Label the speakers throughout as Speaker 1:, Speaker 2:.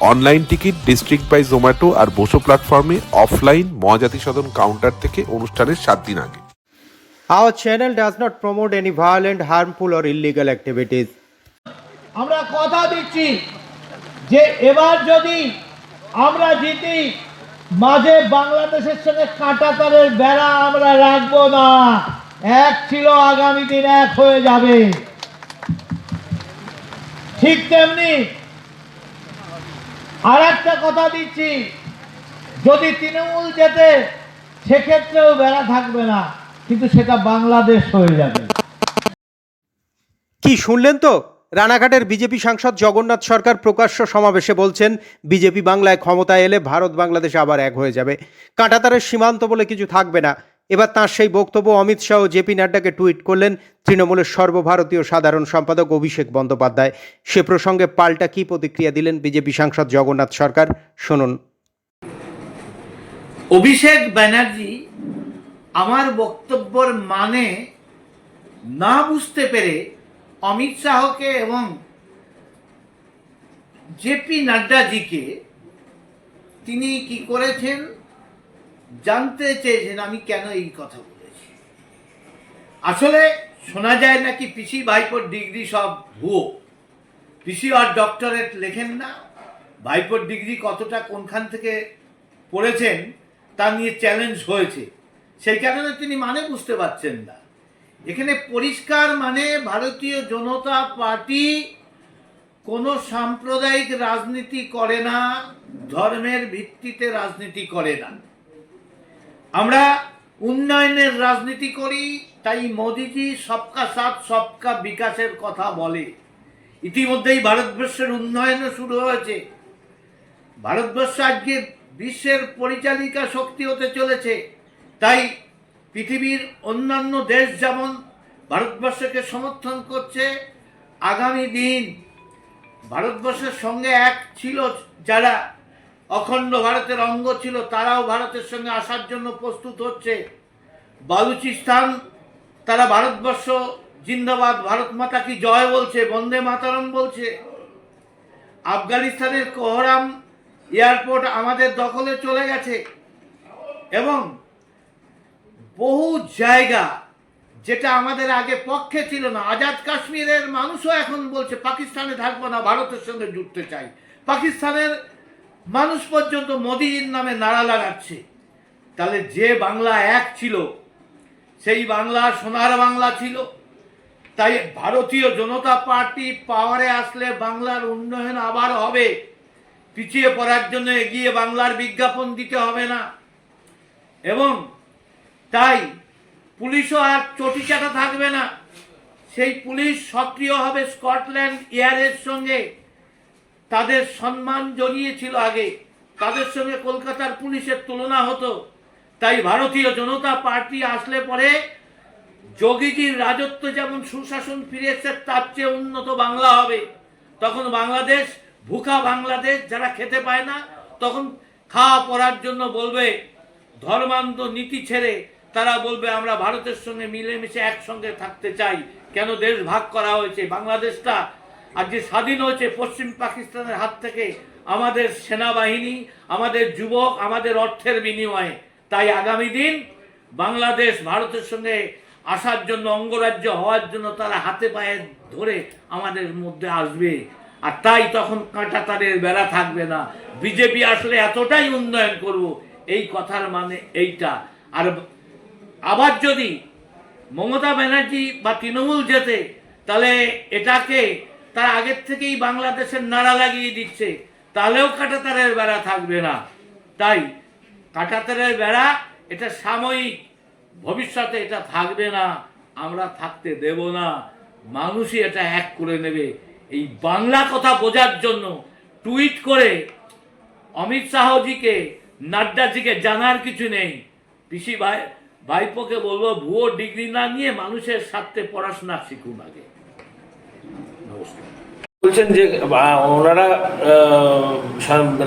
Speaker 1: Online ticket district by Zomato আর বসো প্ল্যাটফর্মে offline Mahajati সদন counter থেকে অনুষ্ঠানের সাত দিন আগে।
Speaker 2: Our channel does not promote any violent, harmful, or illegal activities.
Speaker 3: আমরা কথা দিচ্ছি যে এবার যদি আমরা জিতি মাঝে বাংলাদেশের সঙ্গে কাঁটাতারের বেড়া আমরা রাখব না। এক ছিল আগামী দিন এক হয়ে যাবে। ঠিক তেমনি আর একটা কথা দিচ্ছি। যদি তৃণমূল যেতে, সেক্ষেত্রেও বেড়া থাকবে না, কিন্তু সেটা বাংলাদেশ হয়ে যাবে।
Speaker 2: কি, শুনলেন তো? রানাঘাটের বিজেপি সাংসদ জগন্নাথ সরকার প্রকাশ্য সমাবেশে বলছেন, বিজেপি বাংলায় ক্ষমতায় এলে ভারত বাংলাদেশ আবার এক হয়ে যাবে। কাঁটাতারের সীমান্ত বলে কিছু থাকবে না। এবার তাঁর সেই বক্তব্য অমিত শাহ ও জেপি নাড্ডাকে টুইট করলেন তৃণমূলের সর্বভারতীয় সাধারণ সম্পাদক অভিষেক বন্দ্যোপাধ্যায়। সে প্রসঙ্গে পাল্টা কী প্রতিক্রিয়া দিলেন বিজেপি সাংসদ জগন্নাথ সরকার? শুনুন।
Speaker 3: অভিষেক ব্যানার্জি আমার বক্তব্যর মানে না বুঝতে পেরে অমিত শাহকে এবং জেপি নাড্ডাজিকে তিনি কি করেছেন? জানতে চেয়েছেন আমি কেন এই কথা বলেছি। আসলে শোনা যায় নাকি পিসি ভাইপোর ডিগ্রি সব ভুয়ো। পিসি আর ডক্টরেট লেখেন না। ভাইপোর ডিগ্রি কতটা কোনখান থেকে পড়েছেন তা নিয়ে চ্যালেঞ্জ হয়েছে। সেই কারণে তিনি মানে বুঝতে পারছেন না। এখানে পরিষ্কার মানে ভারতীয় জনতা পার্টি কোনো সাম্প্রদায়িক রাজনীতি করে না, ধর্মের ভিত্তিতে রাজনীতি করে না। আমরা উন্নয়নের রাজনীতি করি, তাই মোদিজি সবকা সাথ, সবকা বিকাশের কথা বলে। ইতিমধ্যেই ভারতবর্ষের উন্নয়নও শুরু হয়েছে। ভারতবর্ষ আজকে বিশ্বের পরিচালিকা শক্তি হতে চলেছে। তাই পৃথিবীর অন্যান্য দেশ যেমন ভারতবর্ষকে সমর্থন করছে, আগামী দিন ভারতবর্ষের সঙ্গে এক ছিল যারা অখণ্ড ভারতের অঙ্গ ছিল, তারাও ভারতের সঙ্গে আসার জন্য প্রস্তুত হচ্ছে। বালুচিস্তান, তারা ভারতবর্ষ, জিন্দাবাদ, ভারত মাতা কি জয় বলছে, বন্দে মাতারম বলছে। আফগানিস্তানের কোহরাম এয়ারপোর্ট আমাদের দখলে চলে গেছে এবং বহু জায়গা যেটা আমাদের আগে পক্ষে ছিল না, আজাদ কাশ্মীরের মানুষও এখন বলছে, পাকিস্তানে থাকব না, ভারতের সঙ্গে জুড়তে চাই। পাকিস্তানের মানুষ পর্যন্ত মোদির নামে নাড়া লাগাচ্ছে। তাহলে যে বাংলা এক ছিল, সেই বাংলা সোনার বাংলা ছিল। তাই ভারতীয় জনতা পার্টি পাওয়ারে আসলে বাংলার উন্নয়ন আবার হবে। পিছিয়ে পড়ার জন্য এগিয়ে বাংলার বিজ্ঞাপন দিতে হবে না। এবং তাই পুলিশও আর চটিচাটা থাকবে না। সেই পুলিশ সক্রিয় হবে স্কটল্যান্ড এয়ারের সঙ্গে। তাদের সম্মান জড়িয়েছিল আগে। তাদের সঙ্গে কলকাতার পুলিশের তুলনা হতো। তাই ভারতীয় জনতা পার্টি আসলে পরে যোগীজির রাজত্ব যেমন সুশাসন ফিরে এসে তার চেয়ে উন্নত বাংলা হবে। তখন বাংলাদেশ, ভুখা বাংলাদেশ যারা খেতে পায় না, তখন খাওয়া পড়ার জন্য বলবে, ধর্মান্ধ নীতি ছেড়ে তারা বলবে, আমরা ভারতের সঙ্গে মিলেমিশে একসঙ্গে থাকতে চাই। কেন দেশ ভাগ করা হয়েছে? বাংলাদেশটা আজ যে স্বাধীন হয়েছে পশ্চিম পাকিস্তানের হাত থেকে আমাদের সেনাবাহিনী, আমাদের যুবক, আমাদের অর্থের বিনিময়ে। তাই আগামী দিন বাংলাদেশ ভারতের সঙ্গে আসার জন্য, অঙ্গরাজ্য হওয়ার জন্য তারা হাতে পায়ে ধরে আমাদের মধ্যে আসবে। আর তাই তখন কাঁটা তারের বেড়া থাকবে না। বিজেপি আসলে এতটাই উন্নয়ন করব, এই কথার মানে এইটা। আর আবার যদি মমতা ব্যানার্জি বা তৃণমূল যেতে তাহলে এটাকে তার আগের থেকেই বাংলাদেশের নাড়া লাগিয়ে দিচ্ছে। তাহলেও কাঁটাতারের বেড়া থাকবে না। তাই কাঁটাতারের বেড়া, এটা সাময়িক। ভবিষ্যতে এটা থাকবে না। আমরা থাকতে দেব না। মানুষই এটা এক করে নেবে। এই বাংলা কথা বোঝার জন্য টুইট করে অমিত শাহজিকে, নাড্ডাজিকে জানার কিছু নেই। পিসি ভাই, ভাইপোকে বলব, ভুয়ো ডিগ্রি না নিয়ে মানুষের স্বার্থে পড়াশোনা শিখুন আগে।
Speaker 4: বলছেন যে ওনারা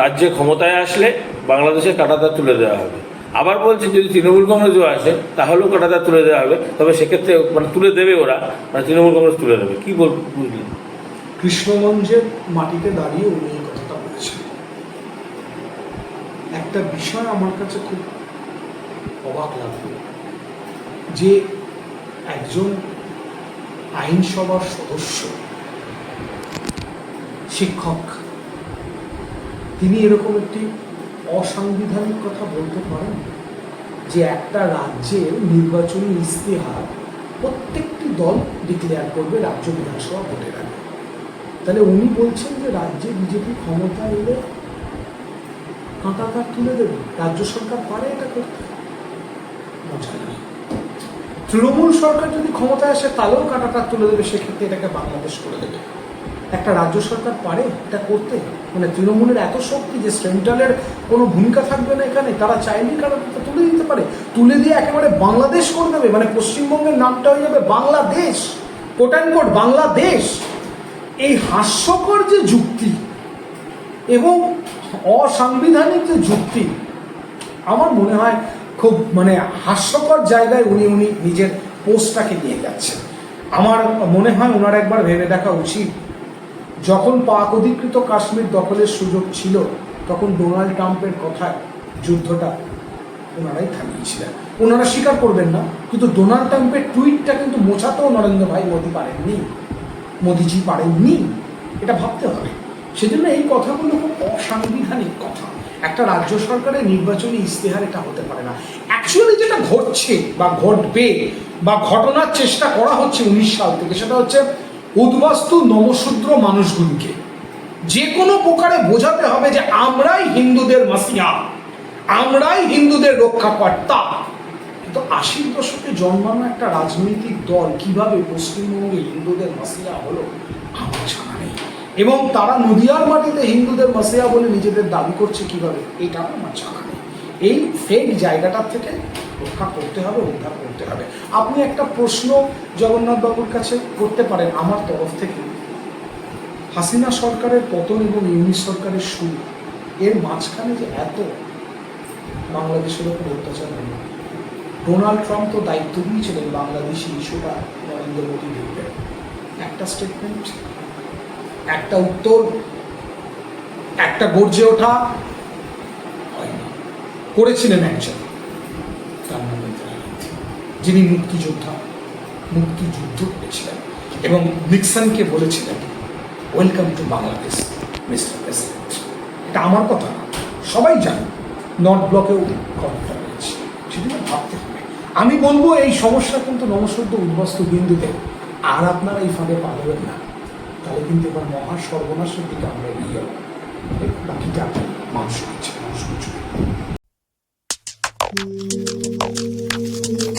Speaker 4: রাজ্যে ক্ষমতায় আসলে বাংলাদেশে কাটাতার তুলে দেওয়া হবে। আবার বলছেন যদি তৃণমূল কংগ্রেসও আসে, তাহলেও কাটাতার তুলে দেওয়া হবে। তবে সেক্ষেত্রে মানে তুলে দেবে ওরা মানে তৃণমূল কংগ্রেস তুলে দেবে। কি বল, বুঝলেন?
Speaker 5: কৃষ্ণগঞ্জের মাটিতে দাঁড়িয়ে উনি এই কথাটা বলেছেন। একটা বিষয় আমার কাছে খুব অবাক লাগল। যে একজন আইনসভার সদস্য শিক্ষক। তিনি এরকম একটি অসাংবিধানিক কথা বলতে পারেন যে একটা রাজ্যের নির্বাচনী ইস্তেহার প্রত্যেকটি দল ডিক্লেয়ার করবে রাজ্য বিধানসভা ভোটের আগে। তাহলে উনি বলছেন যে রাজ্যে বিজেপি ক্ষমতা এলে কাঁটা কাট তুলে দেবে, রাজ্য সরকার পারে এটা করতে? তৃণমূল সরকার যদি ক্ষমতায় আসে, তাহলেও কাঁটা কাট তুলে দেবে, সেক্ষেত্রে এটাকে বাংলাদেশ করে দেবে। একটা রাজ্য সরকার পারে এটা করতে? মানে তৃণমূলের এত শক্তি যে সেন্ট্রালের কোনো ভূমিকা থাকবে না এখানে, তারা চাইলেই কারণটা তুলে দিতে পারে? তুলে দিয়ে একেবারে বাংলাদেশ করে দেবে মানে পশ্চিমবঙ্গের নামটা হয়ে যাবে বাংলাদেশ কোট কোট বাংলাদেশ। এই হাস্যকর যে যুক্তি এবং অসাংবিধানিক যে যুক্তি, আমার মনে হয় খুব মানে হাস্যকর জায়গায় উনি উনি নিজের পোস্টটাকে নিয়ে যাচ্ছেন। আমার মনে হয় ওনার একবার ভেবে দেখা উচিত। যখন পাক অধিকৃত কাশ্মীর দখলের সুযোগ ছিল, তখন ডোনাল্ড ট্রাম্পের কথায় যুদ্ধটা ওনারাই থামিয়েছিলেন। ওনারা স্বীকার করবেন না, কিন্তু ডোনাল্ড ট্রাম্পের টুইটটা কিন্তু মোছাতেও নরেন্দ্র ভাই মোদী পারেননি। মোদিজি পারেননি, এটা ভাবতে হবে। সেজন্য এই কথাগুলো খুব অসাংবিধানিক কথা। একটা রাজ্য সরকারের নির্বাচনী ইস্তেহার এটা হতে পারে না। অ্যাকচুয়ালি যেটা ঘটছে বা ঘটবে বা ঘটনার চেষ্টা করা হচ্ছে উনিশ সাল থেকে, সেটা হচ্ছে উদ্বাস্তু নমশূদ্র মানুষগুলিকে। যে কোনো প্রকারে বোঝাতে হবে যে আমরাই হিন্দুদের মাসিয়া, আমরাই হিন্দুদের রক্ষাকর্তা। কিন্তু আশির দশকে জন্মানো একটা রাজনৈতিক দল কীভাবে পশ্চিমবঙ্গে হিন্দুদের মাসিয়া হলো, আমার জানা নেই। এবং তারা নদিয়ার মাটিতে হিন্দুদের মাসিয়া বলে নিজেদের দাবি করছে কীভাবে, এটা আমার জানা নেই। এই ফেক জায়গাটার থেকে রক্ষা করতে হবে, উদ্ধার করতে হবে। আপনি একটা প্রশ্ন জগন্নাথ বাবুর কাছে করতে পারেন আমার তরফ থেকে। হাসিনা সরকারের পতন এবং ইউনিশ সরকারের শুরু, এর মাঝখানে যে এত বাংলাদেশের ওপর অত্যাচার হলো। ডোনাল্ড ট্রাম্প তো দায়িত্ব দিয়েছিলেন বাংলাদেশি ইস্যুটা নরেন্দ্র মোদী দেখবেন একটা স্টেটমেন্ট একটা উত্তর, একটা গর্জে ওঠা করেছিলেন একজন তার নাম ইন্দিরা গান্ধী, যিনি মুক্তিযোদ্ধা, মুক্তিযুদ্ধ করেছিলেন এবং নিক্সনকে বলেছিলেন welcome to Bangladesh mister president এটা আমার কথা সবাই জানে নর্থ ব্লকেও খবরটা রয়েছে। সেদিকে ভাবতে হবে। আমি বলব, এই সমস্যা কিন্তু নমসদ্য উদ্বস্ত বিন্দুতে, আর আপনারা এই ফাঁদে পা দেবেন না। তাহলে কিন্তু এবার মহা সর্বনাশের দিকে আমরা এগিয়ে যাব। বাকিটা মানুষ হচ্ছে মানুষ